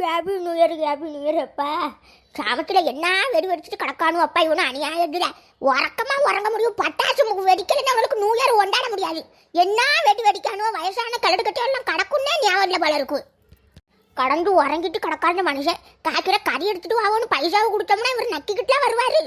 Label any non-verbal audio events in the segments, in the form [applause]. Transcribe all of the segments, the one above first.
Happy new year happy new year அப்பா. கிராமத்தில் என்ன வெடி வெடிச்சிட்டு கிடக்கானு அப்பா இவனும் அநியாயத்தில். உறக்கமா உறங்க முடியும். பட்டாசு முகு வெடிக்கலன்னு அவளுக்கு நியூ இயர் கொண்டாட முடியாது. என்ன வெடி வெடிக்கானோ வயசான கலடு கட்டியெல்லாம் கிடக்குன்னே ஞாபகம் இல்லை போல இருக்கும் கடந்து உறங்கிட்டு கிடக்காத மனுஷன். காய்க்கிற கறி எடுத்துட்டு வாங்கன்னு பைசாவை கொடுத்தோம்னா இவர் நக்கிக்கிட்டுலாம் வருவாரு.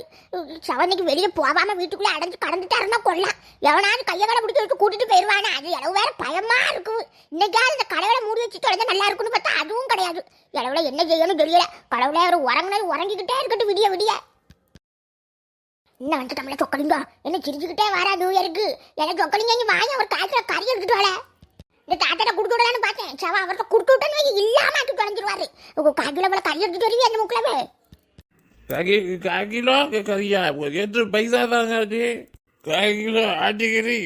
சவந்திக்கு வெளியே போகாம வீட்டுக்குள்ளே அடைஞ்சு கடந்துட்டாருன்னா கொள்ளலாம் எவனாவது கையை கடை பிடிச்சி வச்சு கூட்டிட்டு போயிடுவானா அது எவ்வளவு வேற பயமா இருக்கு. இன்னைக்காவது இந்த கடவுளை மூடி வச்சு தொடர்ந்து நல்லா இருக்கும்னு பார்த்தா அதுவும் கிடையாது. இளவுல என்ன செய்யணும் தெரியல. கடவுளே அவர் உறங்கினது உறங்கிக்கிட்டே இருக்கட்டும் விடிய விடிய. என்ன வந்து நம்மள சொக்கலிங்க? என்ன சிரிச்சுக்கிட்டே வராது நியூ இயருக்கு? எனக்கு சொக்கலிங்க வாங்கி அவர் காய்க்கிற கறி எடுத்துட்டு வர இந்த தாத்தாட்ட கொடுத்து விடலான்னு பார்த்தேன். சவா அவர்கிட்ட கொடுத்து விட்டேன்னு வை, இல்லாம ஆக்கி தொலைஞ்சிருவாரு. காய்க்கில போல கறி எடுத்துட்டு வருவீங்க என்ன முக்கிலவே காக்கி கால் கிலோ கறியா எட்டு பைசா தாங்க ஆச்சு கால் கிலோ ஆட்டுக்கறி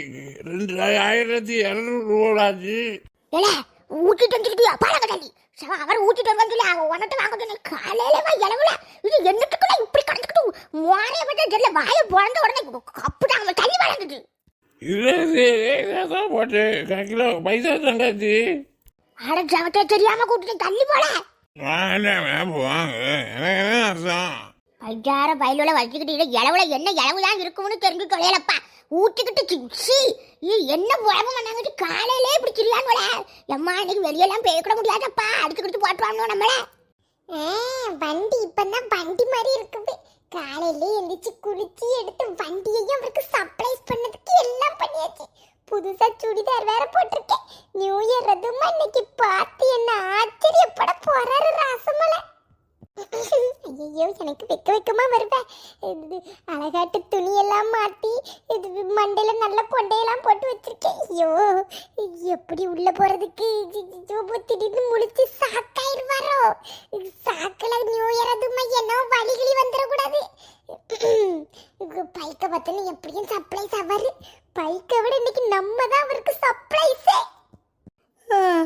ரெண்டு ஆயிரத்தி இரநூறு ரூபாச்சு ஏல ஊட்டிட்டு வந்துருக்கியா? பாலகடாலி சவா அவர் ஊட்டிட்டு வந்து உனட்டு வாங்க சொன்ன காலையில வா இளவுல இது என்னத்துக்குள்ள இப்படி கடந்துக்கிட்டு மோரைய பற்றி தெரியல வாயை பிறந்த உடனே அப்படிதான் தள்ளி வளர்ந்துட்டு இல்லை தான் போட்டு கிலோ பைசா தங்காச்சு அட ஜவத்தை தெரியாம கூட்டிட்டு தள்ளி போல. நான் என்ன போவாங்க எனக்கு என்ன அர்த்தம் பயிலோட வச்சுக்கிட்டு இளவுல என்ன இளவு தான் இருக்கும்னு தெரிஞ்சு தொலையலப்பா. ஊட்டிக்கிட்டு சிச்சி என்ன உழவு பண்ணாங்க காலையிலே இப்படி சில்லான்னு போல. எம்மா இன்னைக்கு வெளியெல்லாம் பேய்க்கிட முடியாதப்பா. அடிச்சுக்கிட்டு போட்டுவாங்க நம்மள. வண்டி இப்பதான் வண்டி மாதிரி இருக்குது. காலையிலே எந்திரிச்சு குளிச்சு எடுத்து வண்டியையும் அவருக்கு சர்ப்ரைஸ் பண்ணதுக்கு எல்லாம் பண்ணியாச்சு. புதுசா சுடிதார் வேற போட்டிருக்கேன். நியூ இயர் அதுமா இன்னைக்கு பார்த்து என்ன ஆச்சரியப்பட போறாரு ராசமலை. ஐயோ எனக்கு வெக்க வெக்கமா வருவேன் இது அழகாட்டு துணியெல்லாம் மாட்டி இது மண்டையில நல்ல கொண்டையெல்லாம் போட்டு வச்சிருக்கேன். ஐயோ எப்படி உள்ள போறதுக்கு? திடீர்னு முழிச்சு சாக்காயிருவாரோ சாக்கல நியூ இயர் அதுமா என்ன வழிகளி வந்துடக்கூடாது. பைக்க பார்த்தோன்னு எப்படியும் சர்ப்ரைஸ் ஆவாரு பைக்கை விட இன்னைக்கு நம்ம தான் அவருக்கு சர்ப்ரைஸே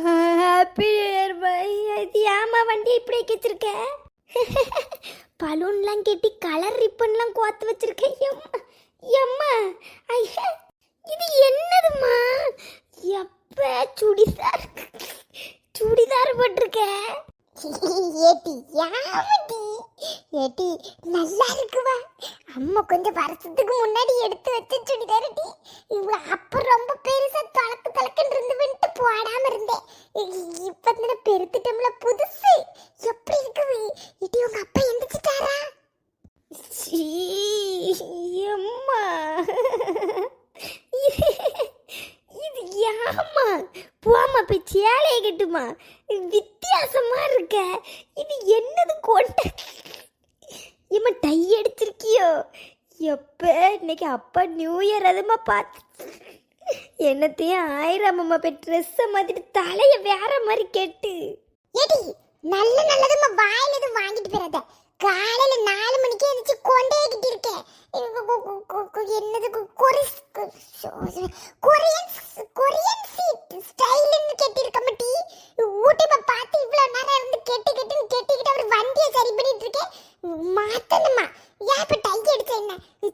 ஹாப்பி இயர் பை இது ஏமா வண்டி இப்படி வச்சிருக்க? [laughs] பலூன்லாம் கட்டி கலர் ரிப்பன்லாம் கோத்து வச்சிருக்கேன். எம்மா எம்மா ஐயா இது என்னதுமா எப்ப சுடிதார் சுடிதார் போட்டிருக்கேன் [laughs] ஏட்டி யாவட்டி ஏட்டி நல்லா இருக்குவா? அம்மா கொஞ்சம் வருஷத்துக்கு முன்னாடி எடுத்து வச்ச சுடிதார் டி. இவ அப்ப ரொம்ப பெருசா தளக்கு தளக்குன்னு இருந்து வந்துட்டு போடாம இருந்தேன் இப்ப இந்த பெருத்துட்டோம்ல புதுசு. எப்படி இருக்கு இடி உங்க அப்பா எந்திரிச்சிட்டாரா? அம்மா. இது யாமா போமா போய் சேலையை கட்டுமா வித்தியாசமா இருக்க. இது என்னது கொண்ட? இம்மா டை அடிச்சிருக்கியோ? எப்போ? இன்னைக்கு அப்பா நியூ இயர் அதுமா பார்த்து என்னத்தையும் ஆயிரம் அம்மா போய் ட்ரெஸ்ஸை மாதிரி தலைய வேற மாதிரி கெட்டு. ஏடி நல்ல நல்லதுமா வாயில எதுவும் வாங்கிட்டு போயிடாத. காலையில நாலு மணிக்கு எழுச்சி கொண்டே கிட்டு இருக்கேன் என்னது கொரிஸ் கொரியன் கொரியன் சீட் ஸ்டைல்னு கெட்டிருக்க மாட்டி ஊட்டிப்ப பார்த்து இவ்வளவு நேரம் இருந்து கெட்டி கெட்டுன்னு கெட்டிக்கிட்டு அவர் வண்டியை சரி பண்ணிட்டு இருக்கேன் மாத்தணுமா ஏன் இப்ப டை அடிச்ச என்ன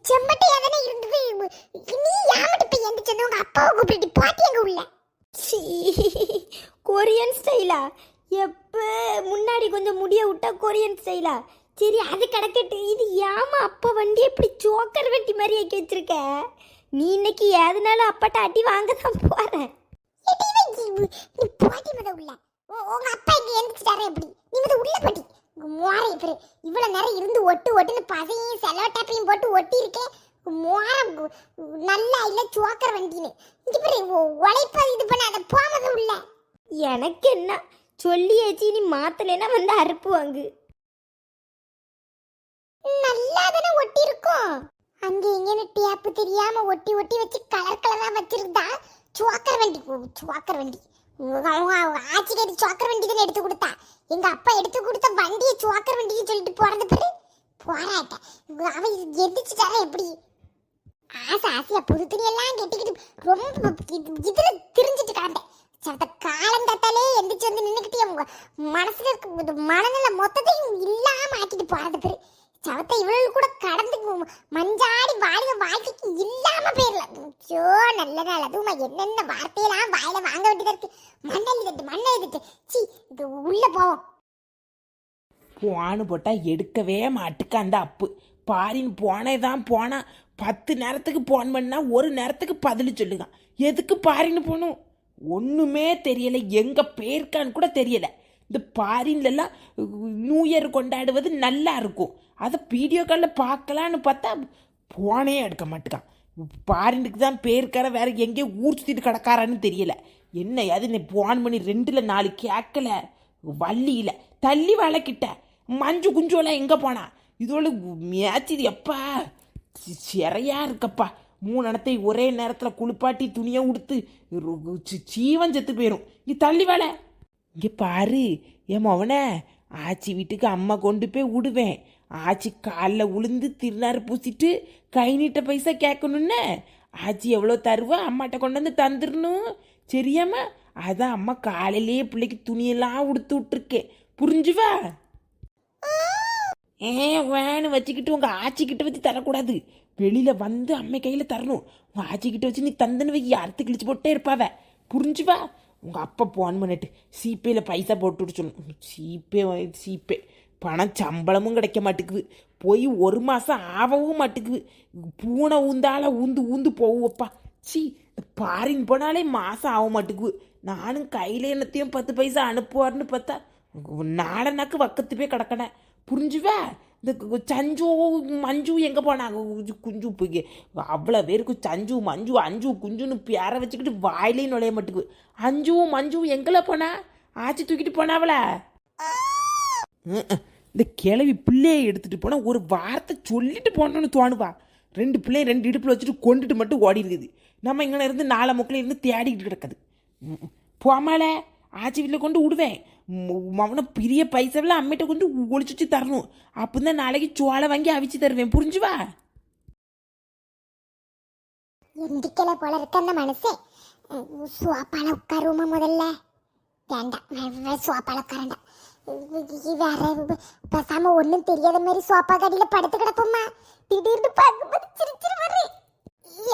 செம்பட்டையா தானே இருந்தது நீ யாமட்டு போய் எந்திரிச்சது உங்க அப்பாவை கூப்பிட்டு பாட்டி எங்க உள்ள கொரியன் ஸ்டைலா எப்ப முன்னாடி கொஞ்சம் முடிய விட்டா கொரியன் ஸ்டைலா சரி அது கிடக்கட்டு இது ஏமா அப்பா வண்டி எப்படி சோக்கர் வண்டி மாதிரி ஆக்கி வச்சிருக்க நீ இன்னைக்கு ஏதுனாலும் அப்பாட்ட அடி வாங்க தான் போறேன். நீ போட்டி மத உள்ள. உங்க அப்பா இங்க எந்திரிச்சிட்டாரே எப்படி நீ மத உள்ள போட்டி மோரை இப்ப இவ்வளவு நேரம் இருந்து ஒட்டு ஒட்டுன்னு பசையும் செலோ டேப்பையும் போட்டு ஒட்டி இருக்கேன் மோரம் நல்லா இல்ல சோக்கர் வண்டின்னு. இங்க பாரு உழைப்ப இது பண்ண அதை போமத உள்ள. எனக்கு என்ன? சொல்லியாச்சு நீ மாத்தலைன்னா வந்து அறுப்பு வாங்கு நல்லா தானே ஒட்டி இருக்கும் அங்கே இங்கேன்னு டேப்பு தெரியாம ஒட்டி ஒட்டி வச்சு கலர் கலராக வச்சிருந்தா சுவாக்கர் வண்டி. சுவாக்கர் வண்டி. ஆச்சிக்கு சுவாக்கர் வண்டி தான் எடுத்து கொடுத்தா? எங்க அப்பா எடுத்து கொடுத்த வண்டியை சுவாக்கர் வண்டின்னு சொல்லிட்டு போறது பேரு. போராட்ட. அவன் எந்திரிச்சிட்டாரா எப்படி? ஆசை ஆசையா புது துணியெல்லாம் கெட்டிக்கிட்டு ரொம்ப இதுல திரிஞ்சிட்டு கிடந்தேன். சத்த காலங்காத்தாலே எந்திரிச்சு வந்து நின்றுக்கிட்டு மனசுல இருக்க மனநிலை மொத்தத்தையும் இல்லாம ஆக்கிட்டு போறது பேரு. சவத்தை இவளு கூட கடந்து மஞ்சாடி வாலிக வாழ்க்கைக்கு இல்லாம போயிடல ஐயோ நல்ல நாள். அதுவும் என்னென்ன வார்த்தையெல்லாம் வாயில வாங்க வேண்டியதா இருக்கு. மண்ணல் மண்ணெழுதிட்டு சி இது உள்ள போவோம். போன்னு போட்டால் எடுக்கவே மாட்டுக்கு அந்த அப்பு. பாரின் போனே தான் போனா பத்து நேரத்துக்கு போன் பண்ணா ஒரு நேரத்துக்கு பதில் சொல்லுகான் எதுக்கு பாரின்னு போகணும்? ஒன்றுமே தெரியலை. எங்கே போயிருக்கான்னு கூட தெரியலை. இந்த பாரின்லலாம் நியூ இயர் கொண்டாடுவது நல்லா இருக்கும் அதை வீடியோ காலில் பார்க்கலான்னு பார்த்தா போனே எடுக்க மாட்டேக்கான் பாரினுக்கு தான் பேருக்கார வேற எங்கேயோ ஊர் சுற்றிட்டு கிடக்காரான்னு தெரியல. என்ன அது நீ போன் பண்ணி ரெண்டில் நாலு கேட்கல வள்ளியில் தள்ளி வளக்கிட்ட. மஞ்சு குஞ்சோலாம் எங்கே போனா? இதோட மேய்ச்சிது எப்பா? சி- சிறையா இருக்கப்பா. மூணு இடத்தை ஒரே நேரத்தில் குளிப்பாட்டி துணியை உடுத்து சீவன் செத்து போயிடும் நீ தள்ளி வேலை இங்கே பாரு என் மவனே ஆச்சி வீட்டுக்கு அம்மா கொண்டு போய் விடுவேன் ஆச்சி காலில் உளுந்து திருநாறு பூசிட்டு கை நீட்ட பைசா கேட்கணுன்னு ஆச்சி எவ்வளோ தருவா? அம்மாட்ட கொண்டு வந்து தந்துடணும் சரியாம்மா அதான் அம்மா காலையிலேயே பிள்ளைக்கு துணியெல்லாம் உடுத்து விட்டுருக்கேன். புரிஞ்சுவா? ஏ வேணு வச்சுக்கிட்டு உங்கள் ஆச்சிக்கிட்ட வச்சு தரக்கூடாது. வெளியில் வந்து அம்மை கையில் தரணும். உங்கள் ஆச்சிக்கிட்ட வச்சு நீ தந்தன்னு வை அறுத்து கிழிச்சு போட்டே இருப்பாவ. புரிஞ்சுவா? உங்கள் அப்பா ஃபோன் பண்ணிட்டு சீப்பேயில் பைசா போட்டு விட சொல்லணும் சீப்பே சீப்பே பணம் சம்பளமும் கிடைக்க மாட்டேங்குது. போய் ஒரு மாதம் ஆகவும் மாட்டேங்குது. பூனை ஊந்தால ஊந்து ஊந்து போகுவப்பா. சீ பாரின் போனாலே மாதம் ஆக மாட்டேங்குது. நானும் கையில் என்னத்தையும் பத்து பைசா அனுப்புவார்னு பார்த்தா நாடனாக்கு வக்கத்து போய் கிடக்கணேன் புரிஞ்சுவா? இந்த சஞ்சு மஞ்சு எங்கே போனாங்க? குஞ்சு குஞ்சு போய் அவ்வளோ பேருக்கு சஞ்சு மஞ்சு அஞ்சு குஞ்சுன்னு பேரை வச்சுக்கிட்டு வாயிலையும் நுழைய மாட்டேங்குது அஞ்சுவும் மஞ்சுவும் எங்கெல்லாம் போனா? ஆச்சி தூக்கிட்டு போனாவளா இந்த கிளவி பிள்ளையை எடுத்துகிட்டு போனால் ஒரு வார்த்தை சொல்லிட்டு போனோன்னு தோணுவா. ரெண்டு பிள்ளைய ரெண்டு இடுப்பில் வச்சுட்டு கொண்டுட்டு மட்டும் ஓடி இருக்குது. நம்ம இங்கே இருந்து நாலு முக்கில் இருந்து தேடிக்கிட்டு கிடக்குது. போமால ஆச்சி வீட்டில் கொண்டு விடுவேன். அவனை பெரிய பைசாவில் அம்மிட்ட கொண்டு ஒழிச்சு வச்சு தரணும். அப்பதான் நாளைக்கு சோளை வாங்கி அவிச்சு தருவேன். புரிஞ்சுவா? எந்திக்கல போல இருக்க அந்த மனசே சுவாப்பால உட்காருமா முதல்ல? வேண்டாம் சுவாப்பால உட்காரண்டா. வேற பேசாம ஒன்றும் தெரியாத மாதிரி சுவாப்பா கடியில் படுத்து கிடப்போம்மா திடீர்னு பார்க்கும்போது சிரிச்சிரு வரு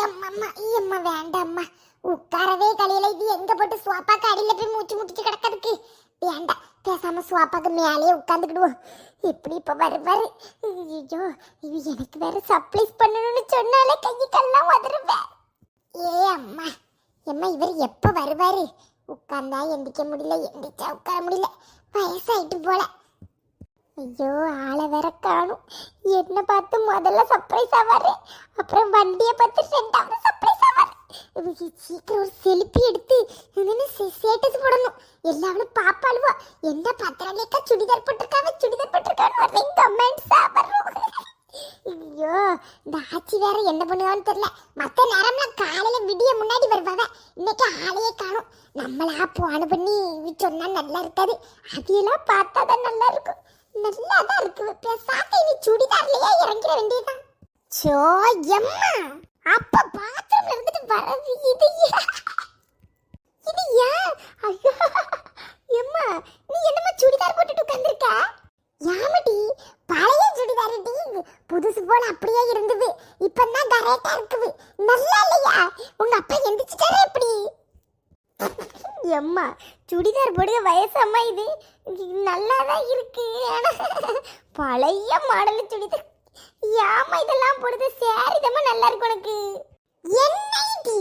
எம்மம்மா எம்மா வேண்டாம்மா. உட்காரவே கலையில. இது எங்க போட்டு சுவாப்பா கடியில் போய் மூச்சு முட்டிச்சு பேசாம சுவாப்பாக்கு மேலேயே உட்காந்துக்கிடுவோம் இப்படி இப்ப வருவாரு ஐயோ இது எனக்கு வேற சர்ப்ரைஸ் பண்ணணும்னு சொன்னாலே கையை கல்லாம் உதறுவேன் ஏ அம்மா. அம்மா இவர் எப்போ வருவாரு? உட்கார்ந்தா எந்திக்க முடியல எந்திரிச்சா உட்கார முடியல. வயசாயிட்டு போல. ஐயோ ஆளை வேற காணும். என்னை பார்த்து முதல்ல சர்ப்ரைஸ் ஆவாரு. அப்புறம் வண்டியை பார்த்து ரெண்டாவது சர்ப்ரைஸ் ஆவாரு. சீக்கிரம் ஒரு செல்ஃபி எடுத்து ஸ்டேட்டஸ் போடணும். எல்லாரும் பாப்பாளுவா என்ன பத்திரலேக்கா சுடிதார் போட்டிருக்காங்க சுடிதார் போட்டிருக்காங்க ஒரே கமெண்ட்ஸ் ஐயோ இந்த ஆச்சி வேற என்ன பண்ணுவான்னு தெரியல. மற்ற நேரம்லாம் காலையில விடிய முன்னாடி வருவாங்க இன்னைக்கு ஆளையே காணும். நம்மளா போன பண்ணி சொன்னா நல்லா இருக்காது. அதையெல்லாம் பார்த்தா தான் நல்லா இருக்கும். நல்லா தான் இருக்கு. பேசாத இனி சுடிதார்லயே இறங்கிட வேண்டியதுதான். சோ எம்மா? அப்ப பாத்ரூம்ல இருந்துட்டு வரது இது இது ஏன் ஐயோ. எம்மா நீ என்னமா சுடிதார் போட்டுட்டு உட்கார்ந்திருக்க? யாமடி? பழைய சுடிதார் டி. புதுசு போல அப்படியே இருந்தது. இப்பதான் கரெக்டா இருக்குது. நல்லா இல்லையா? உங்க அப்பா எந்திரிச்சிட்டாரா எப்படி எம்மா சுடிதார் போடுற வயசு அம்மா இது. நல்லா தான் இருக்கு. பழைய மாடல் சுடிதார் ஏமா இதெல்லாம் போடுறது சேரிதமா நல்லா இருக்கு உனக்கு. என்ன இது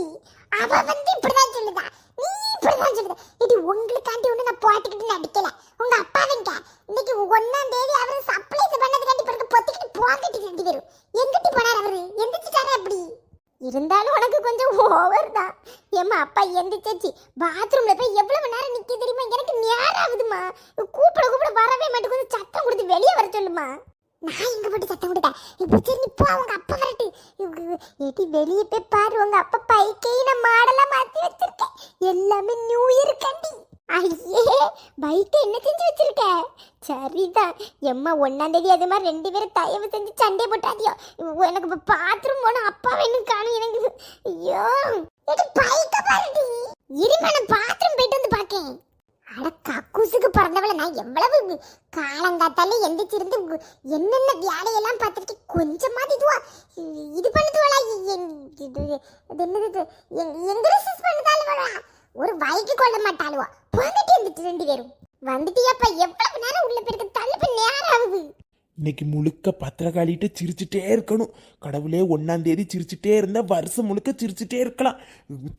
அவ வந்து இப்படிதான் சொல்லுதா. நீ இப்படிதான் சொல்லுதா. இது உங்களுக்காண்டி ஒண்ணு நான் போட்டுக்கிட்டு நடிக்கல. உங்க அப்பா வைங்க இன்னைக்கு ஒன்னாம் தேதி அவர் சப்ளைஸ் பண்ணதுக்காண்டி பிறகு பொத்திக்கிட்டு போங்கிட்டு ரெண்டு பேரும். எங்கிட்டு போனார் அவரு? எந்திரிச்சிட்டாரு அப்படி இருந்தாலும் உனக்கு கொஞ்சம் ஓவர் தான். ஏம்மா அப்பா எந்திரிச்சாச்சு. பாத்ரூம்ல போய் எவ்வளவு நேரம் நிக்க தெரியுமா? எனக்கு நேரம் ஆகுதுமா கூப்பிட கூப்பிட வரவே மாட்டேங்குது. சத்தம் கொடுத்து வெளியே வர சொல்லுமா நான் எங்க போட்டு சத்தம் கொடுத்தேன் இப்போ சரி நீ போ அவங்க அப்பா வரட்டு. ஏடி வெளியே போய் பாரு உங்க அப்பா பைக்கை நான் மாடலா மாத்தி வச்சிருக்கேன். எல்லாமே நியூ இயர் கண்டி. ஐயே பைக்கை என்ன செஞ்சு வச்சிருக்க? சரிதான். எம்மா ஒன்னாம் தேதி அது மாதிரி ரெண்டு பேரும் தயவு செஞ்சு சண்டை போட்டாதியோ. எனக்கு இப்போ பாத்ரூம் போனோம் அப்பா வேணும் காணும் எனக்கு. ஐயோ. ஏடி பைக்கை பாருடி. இருமா நான் பாத்ரூம் போயிட்டு வந்து பார்க்கேன் அட கக்கூசுக்கு பிறந்தவள நான் எவ்வளவு காலங்காத்தாலே எந்திரிச்சிருந்து என்னென்ன வேலையெல்லாம் பார்த்துட்டு கொஞ்சமாவது இதுவா இது பண்ணுதுவளா என்னது இது? எங்க ரிசர்ச் பண்ணுதாளுவளா. ஒரு வயக்கு கொள்ள மாட்டாளுவா. போங்கிட்டு இருந்துட்டு ரெண்டு பேரும். வந்துட்டியாப்பா எவ்வளவு நேரம் உள்ள போயிருக்கு? தள்ளுப்பு நேரம் ஆகுது. இன்னைக்கு முழுக்க பத்திரகாளிகிட்ட சிரிச்சுட்டே இருக்கணும். கடவுளே ஒன்னாம் தேதி சிரிச்சுட்டே இருந்தா வருஷம் முழுக்க சிரிச்சுட்டே இருக்கலாம்.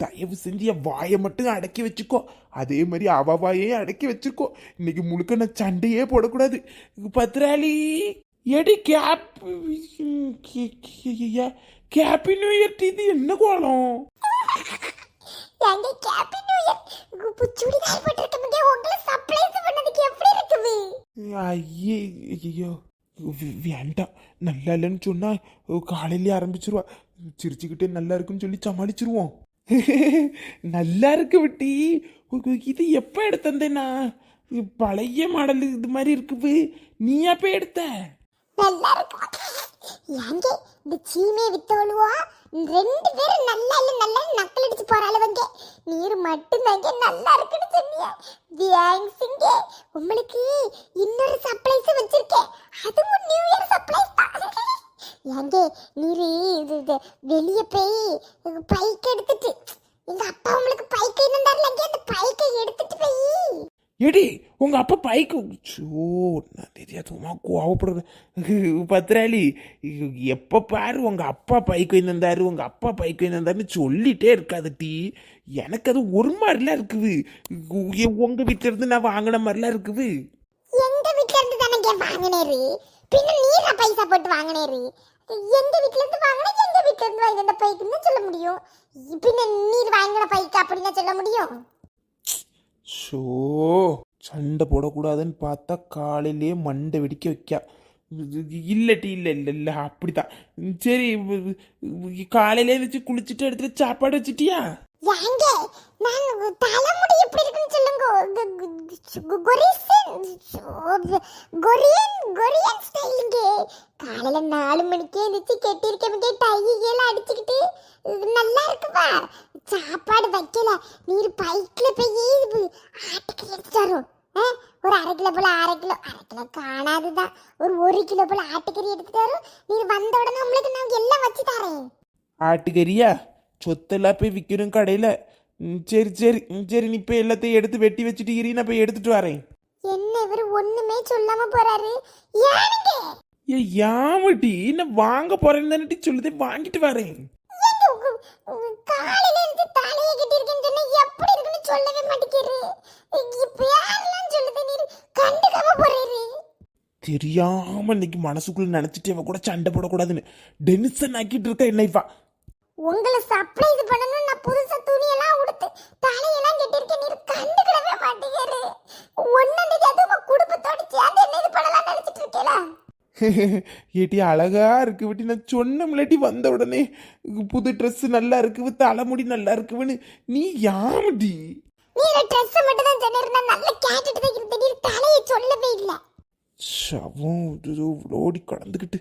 தயவு செஞ்சு என் வாயை மட்டும் அடக்கி வச்சுக்கோ. அதே மாதிரி அவ வாயையும் அடக்கி வச்சிருக்கோ இன்னைக்கு முழுக்க நான் சண்டையே போடக்கூடாது. பத்திராளி எடி கேப் கேப்பி நியூ இயர் இது என்ன கோலம்? எங்க கேப்பி நியூ இயர்? சுடிதார் போட்டிருக்கீங்க உங்களை சர்ப்ரைஸ் பண்ணதுக்கு எப்படி இருக்குது? ஐயே வேண்டாம் நல்லா இல்லைன்னு சொன்னால் காலையிலே ஆரம்பிச்சிருவா சிரிச்சுக்கிட்டே நல்லா இருக்குன்னு சொல்லி சமாளிச்சிருவோம் நல்லா இருக்கு விட்டி இது எப்போ எடுத்தந்தேனா பழைய மாடல் இது மாதிரி இருக்குது நீ எப்போ எடுத்த நல்லா இருக்கு ஏங்க இந்த சீமே வித்தவளுவா ரெண்டு பேரும் நல்லா இல்லை நல்லா நக்கல் அடிச்சு போறாளுவங்க நீர் மட்டும்தாங்க நல்லா இருக்குன்னு சொன்னிய. தேங்க்ஸ்ங்க உங்களுக்கு இன்னொரு சர்ப்ரைஸ் வச்சிருக்கேன். அதுவும் நியூ இயர் சர்ப்ரைஸ் தான். ஏங்க நீரு இது இது வெளியே போய் பைக் எடுத்துட்டு. எங்கள் அப்பா உங்களுக்கு பைக் இருந்தாருலங்க அந்த பைக்கை எடுத்துட்டு போய். எடி உங்கள் அப்பா பைக்கு சோ நான் தெரியாதுமா கோவப்படுறது. பத்ராளி எப்போ பாரு உங்கள் அப்பா பைக்கு இருந்தாரு உங்கள் அப்பா பைக்கு வந்தாருன்னு சொல்லிட்டே இருக்காது டீ. எனக்கு அது ஒரு மாதிரிலாம் இருக்குது. உங்கள் உங்க இருந்து நான் வாங்கின மாதிரிலாம் இருக்குது. எங்க வீட்ல இருந்து தானே வாங்கினேரு பின்ன நீரா பைசா போட்டு வாங்கினேரு எங்க வீட்ல இருந்து வாங்கினா எங்க வீட்ல இருந்து வாங்கின பைக்குன்னு சொல்ல முடியும். பின்ன நீர் வாங்கின பைக்கு அப்படின்னு சொல்ல முடியும்? ஷோ சண்டை போடக்கூடாதுன்னு பார்த்தா காலையிலேயே மண்டை வெடிக்க வைக்கா. இல்லட்டி இல்லை இல்லை இல்லை அப்படிதான் சரி காலையிலே எழுந்திரிச்சு குளிச்சுட்டு எடுத்துட்டு சாப்பாடு வச்சிட்டியா? வாங்க நான் தலைமுடி எப்படி இருக்குன்னு சொல்லுங்க. கொரியன் கொரியன் ஸ்டைலுங்க. காலையில நாலு மணிக்கே எழுந்திரிச்சு கெட்டிருக்கமுக்கே டையெல்லாம் அடிச்சுக்கிட்டு. இது நல்லா இருக்குப்பா சாப்பாடு வைக்கல. நீர் பைக்கில் போய் இது ஆட்டுக்கு எடுத்துட்டு ஒரு அரை கிலோ போல அரை கிலோ. அரை கிலோ காணாதுதான். ஒரு ஒரு கிலோ போல ஆட்டுக்கறி எடுத்துட்டு வரும். நீர் வந்த உடனே உங்களுக்கு நான் எல்லாம் வச்சு தரேன். ஆட்டுக்கறியா? சொத்தெல்லாம் போய் விற்கணும் கடையில். சரி சரி. சரி நீ இப்போ எல்லாத்தையும் எடுத்து வெட்டி வச்சுட்டு இரு. நான் போய் எடுத்துட்டு வரேன். என்ன இவர் ஒண்ணுமே சொல்லாம போறாரு? ஏனுங்க? ஏ யாமட்டி நான் வாங்க போறேன்னு தானே சொல்லுதே வாங்கிட்டு வரேன். காலையில இருந்து தலையை கட்டியிருக்கேன்னு சொன்னா எப்படி இருக்குன்னு சொல்லவே மாட்டேங்கிறாரு இப்ப யாரெல்லாம் சொல்லுது நீர் கண்டுக்காம போறாரு. தெரியாம இன்னைக்கு மனசுக்குள்ள நினைச்சிட்டு அவ கூட சண்டை போடக்கூடாதுன்னு டென்ஷன் ஆக்கிட்டு இருக்க என்னைப்பா உங்களை சர்ப்ரைஸ் பண்ணணும் நான் புதுசா துணியெல்லாம் உடுத்து தலையெல்லாம் கட்டியிருக்கேன். நீர் கண்டுக்கிடவே மாட்டேங்கிறாரு ஒன்னன்னைக்கு அதுவும் குடும்பத்தோட சேர்ந்து என்ன இது பண்ணலாம் நினைச்சிட்டு இருக்கேளா ஏட்டி அழகா இருக்கு விட்டி. நான் சொன்ன முன்னாடி வந்த உடனே புது Dress நல்லா இருக்கு தலைமுடி நல்லா இருக்குன்னு நீ யாமடி நீர் ட்ரெஸ் மட்டும் தான் சொன்னிருந்தா நல்லா கேட்டுட்டு தான் இருந்த நீர் தலையை சொல்லவே இல்லை. சவம் ஓடி கடந்துக்கிட்டு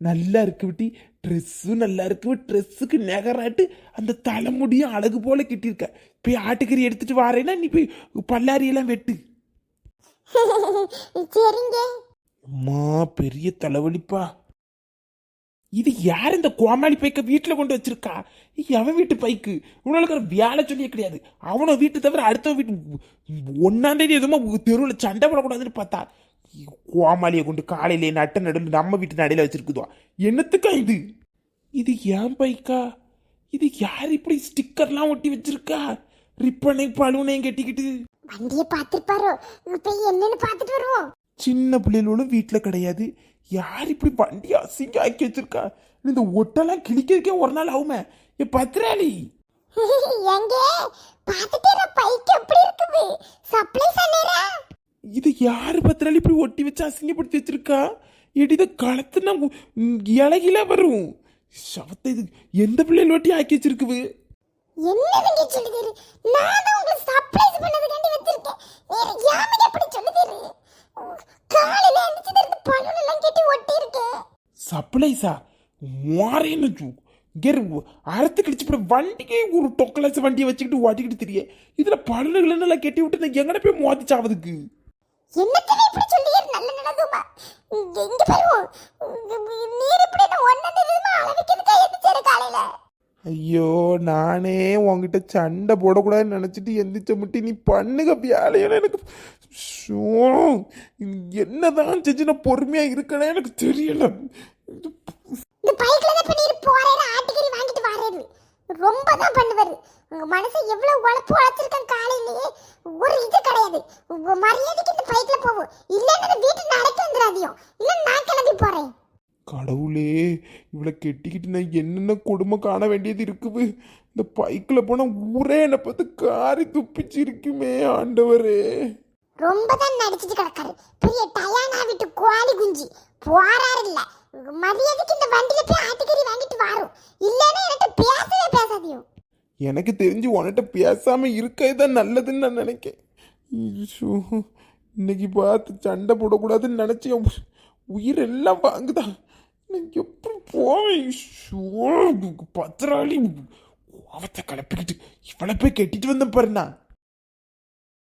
நல்லா இருக்கு விட்டி. ட்ரெஸ்ஸும் நல்லா இருக்கு ட்ரெஸ்ஸுக்கு நெகராட்டு அந்த தலைமுடியும் அழகு போல கிட்டியிருக்க. போய் ஆட்டுக்கறி எடுத்துட்டு வாரேன்னா நீ போய் பல்லாரியெல்லாம் வெட்டு. [laughs] சரிங்க. அம்மா பெரிய தலைவலிப்பா. இது யார் இந்த கோமாளி பைக்க வீட்டில் கொண்டு வச்சிருக்கா? இது அவன் வீட்டு பைக்கு? இவனுக்கு ஒரு வேலை சொல்லியே கிடையாது. அவனை வீட்டு தவிர அடுத்த வீட்டு ஒன்னாம் தேதி தெருவில் சண்டை போடக்கூடாதுன்னு பார்த்தா கோமாளியை கொண்டு காலையிலே நட்ட நடுவில் நம்ம வீட்டு நடையில வச்சிருக்குதோ என்னத்துக்கா இது? இது ஏன் பைக்கா? இது யார் இப்படி ஸ்டிக்கர்லாம் ஒட்டி வச்சிருக்கா? ரிப்பனை பலூனையும் கட்டிக்கிட்டு. வண்டியை பார்த்துருப்பாரோ போய் என்னன்னு பார்த்துட்டு வருவோம். சின்ன பிள்ளைகளும் வீட்டில் கிடையாது. யார் இப்படி வண்டி அசிங்க ஆக்கி வச்சிருக்கா? இந்த ஒட்டெல்லாம் கிழிக்கிறதுக்கே ஒரு நாள் ஆகுமே. ஏ [laughs] பண்ணேரா இது யார் பத்திராளி இப்படி ஒட்டி வச்சு அசிங்கப்படுத்தி வச்சிருக்கா? எடி இதை கலத்துனா இலகில வரும். சவத்தை இது எந்த பிள்ளைகள் ஒட்டி ஆக்கி வச்சிருக்குது? என்னதுங்க சொல்லுதீரு நான் தான் உங்களுக்கு சர்ப்ரைஸ் பண்ணதுக்காண்டி வச்சிருக்கேன் வேற யாமிட எப்படி சொல்லுதீரு காலையில எந்திரிச்சு இருந்து பலூன் எல்லாம் கட்டி ஒட்டி இருக்கேன் சப்ளைஸா மாறேன்னு இங்கே அறுத்து கழிச்சு இப்படி வண்டிக்கு ஒரு டொக்கலாச்சு வண்டியை வச்சுக்கிட்டு ஓட்டிக்கிட்டு தெரிய. இதில் பலனுகள் நல்லா கட்டி விட்டு நான் எங்கட போய் மோதி சாவதுக்கு என்னத்தனை இப்படி சொல்லியே? நல்ல நடக்குமா எங்க போயிருவோம் நீர் இப்படி நான் ஒன்னும் தெரியுமா? அளவிக்கிறதுக்கா எந்திரிச்சாரு காலையில. ஐயோ நானே உன்கிட்ட சண்டை போடக்கூடாதுன்னு நினச்சிட்டு எந்திரிச்ச முட்டி நீ பண்ணுக வேலையில எனக்கு என்னதான் செஞ்சு நான் பொறுமையா இருக்கனே எனக்கு தெரியல. இந்த பைக்ல தான் பண்ணிட்டு போறேன்னு ஆட்டுக்கறி வாங்கிட்டு வர்றாரு ரொம்ப தான் பண்ணுவாரு. உங்க மனசை எவ்வளவு உழப்பு உழைச்சிருக்கேன் காலையிலேயே. ஒரு இது கிடையாது. உங்க மரியாதைக்கு இந்த பைக்ல போவோம். இல்லைன்னா வீட்டு நடக்க வந்துடாதியும் இல்லை நான் கிளம்பி போறேன். கடவுளே இவளை கெட்டிக்கிட்டு நான் என்னென்ன கொடுமை காண வேண்டியது இருக்குது? இந்த பைக்கில் போனால் ஊரே என்னை பார்த்து காரி துப்பிச்சிருக்குமே ஆண்டவரே. ரொம்ப தான் நடிச்சிட்டு கிடக்காரு. பெரிய டயானா விட்டு குவாலி குஞ்சி. போறாரு இல்ல மதியத்துக்கு இந்த வண்டியில போய் ஆட்டுக்கறி வாங்கிட்டு வரோம் இல்லன்னா என்கிட்ட பேசவே பேசாதியும் எனக்கு தெரிஞ்சு உன்கிட்ட பேசாமல் இருக்கே தான் நல்லதுன்னு நான் நினைக்கேன். இன்னைக்கு பார்த்து சண்டை போடக்கூடாதுன்னு நினச்சேன் உயிர் எல்லாம் வாங்குதான் நான் எப்படி போவேன்? பத்திராளி. கோவத்தை கிளப்பிக்கிட்டு இவளை போய் கெட்டிட்டு வந்தேன் பாருண்ணா